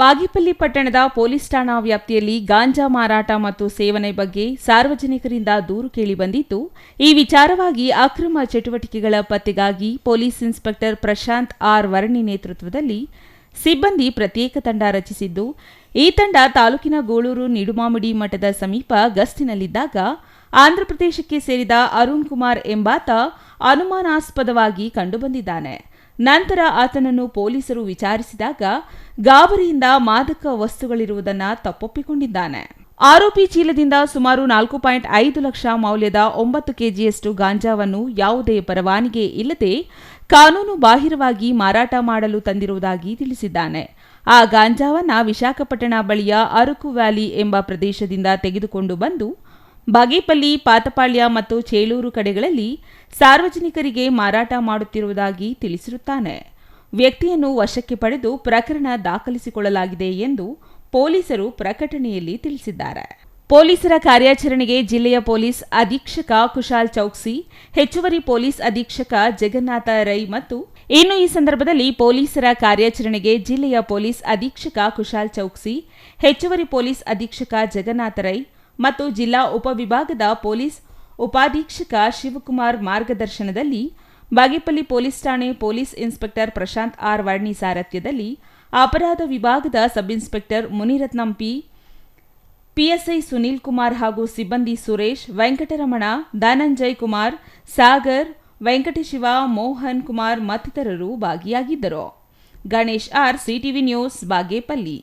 ಬಾಗೇಪಲ್ಲಿ ಪಟ್ಟಣದ ಪೊಲೀಸ್ ಠಾಣಾ ವ್ಯಾಪ್ತಿಯಲ್ಲಿ ಗಾಂಜಾ ಮಾರಾಟ ಮತ್ತು ಸೇವನೆ ಬಗ್ಗೆ ಸಾರ್ವಜನಿಕರಿಂದ ದೂರು ಕೇಳಿಬಂದಿದ್ದು ಈ ವಿಚಾರವಾಗಿ ಅಕ್ರಮ ಚಟುವಟಿಕೆಗಳ ಪತ್ತೆಗಾಗಿ police inspector Prashant R Varni ನೇತೃತ್ವದಲ್ಲಿ ಸಿಬ್ಬಂದಿ ಪ್ರತ್ಯೇಕ ತಂಡ ರಚಿಸಿದ್ದು, ಈ ತಂಡ ತಾಲೂಕಿನ ಗೋಳೂರು ನಿಡುಮಾಮಿಡಿ ಮಠದ ಸಮೀಪ ಗಸ್ತಿನಲ್ಲಿದ್ದಾಗ ಆಂಧ್ರಪ್ರದೇಶಕ್ಕೆ ಸೇರಿದ ಅರುಣ್ ಕುಮಾರ್ ಎಂಬಾತ ಅನುಮಾನಾಸ್ಪದವಾಗಿ ಕಂಡುಬಂದಿದ್ದಾನೆ. ನಂತರ ಆತನನ್ನು ಪೊಲೀಸರು ವಿಚಾರಿಸಿದಾಗ ಗಾಬರಿಯಿಂದ ಮಾದಕ ವಸ್ತುಗಳಿರುವುದನ್ನು ತಪ್ಪೊಪ್ಪಿಕೊಂಡಿದ್ದಾನೆ. ಆರೋಪಿ ಚೀಲದಿಂದ ಸುಮಾರು ನಾಲ್ಕು ಪಾಯಿಂಟ್ ಐದು ಲಕ್ಷ ಮೌಲ್ಯದ ಒಂಬತ್ತು ಕೆಜಿಯಷ್ಟು ಗಾಂಜಾವನ್ನು ಯಾವುದೇ ಪರವಾನಿಗೆ ಇಲ್ಲದೆ ಕಾನೂನು ಬಾಹಿರವಾಗಿ ಮಾರಾಟ ಮಾಡಲು ತಂದಿರುವುದಾಗಿ ತಿಳಿಸಿದ್ದಾನೆ. ಆ ಗಾಂಜಾವನ್ನ ವಿಶಾಖಪಟ್ಟಣ ಬಳಿಯ ಅರಕು ವ್ಯಾಲಿ ಎಂಬ ಪ್ರದೇಶದಿಂದ ತೆಗೆದುಕೊಂಡು ಬಂದು ಬಾಗೇಪಲ್ಲಿ, ಪಾತಪಾಳ್ಯ ಮತ್ತು ಚೇಳೂರು ಕಡೆಗಳಲ್ಲಿ ಸಾರ್ವಜನಿಕರಿಗೆ ಮಾರಾಟ ಮಾಡುತ್ತಿರುವುದಾಗಿ ತಿಳಿಸಿರುತ್ತಾನೆ. ವ್ಯಕ್ತಿಯನ್ನು ವಶಕ್ಕೆ ಪಡೆದು ಪ್ರಕರಣ ದಾಖಲಿಸಿಕೊಳ್ಳಲಾಗಿದೆ ಎಂದು ಪೊಲೀಸರು ಪ್ರಕಟಣೆಯಲ್ಲಿ ತಿಳಿಸಿದ್ದಾರೆ. ಪೊಲೀಸರ ಕಾರ್ಯಾಚರಣೆಗೆ ಜಿಲ್ಲೆಯ ಪೊಲೀಸ್ ಅಧೀಕ್ಷಕ ಕುಶಾಲ್ ಚೌಕ್ಸಿ, ಹೆಚ್ಚುವರಿ ಪೊಲೀಸ್ ಅಧೀಕ್ಷಕ ಜಗನ್ನಾಥ ರೈ ಮತ್ತು ಇನ್ನು ಈ ಸಂದರ್ಭದಲ್ಲಿ ಪೊಲೀಸರ ಕಾರ್ಯಾಚರಣೆಗೆ ಜಿಲ್ಲೆಯ ಪೊಲೀಸ್ ಅಧೀಕ್ಷಕ ಕುಶಾಲ್ ಚೌಕ್ಸಿ, ಹೆಚ್ಚುವರಿ ಪೊಲೀಸ್ ಅಧೀಕ್ಷಕ ಜಗನ್ನಾಥ ರೈ ಮತ್ತು ಜಿಲ್ಲಾ ಉಪವಿಭಾಗದ ಪೊಲೀಸ್ ಉಪಾಧೀಕ್ಷಕ ಶಿವಕುಮಾರ್ ಮಾರ್ಗದರ್ಶನದಲ್ಲಿ ಬಾಗೇಪಲ್ಲಿ ಪೊಲೀಸ್ ಠಾಣೆ police inspector Prashant R Varni ಸಾರಥ್ಯದಲ್ಲಿ ಅಪರಾಧ ವಿಭಾಗದ sub inspector Munirathnam P, PSI Sunil Kumar ಹಾಗೂ ಸಿಬ್ಬಂದಿ ಸುರೇಶ್, ವೆಂಕಟರಮಣ, ಧನಂಜಯ್ ಕುಮಾರ್, ಸಾಗರ್, ವೆಂಕಟಶಿವ, ಮೋಹನ್ ಕುಮಾರ್ ಮತ್ತಿತರರು ಭಾಗಿಯಾಗಿದ್ದರು. Ganesh R, CTV news, Bagepalli.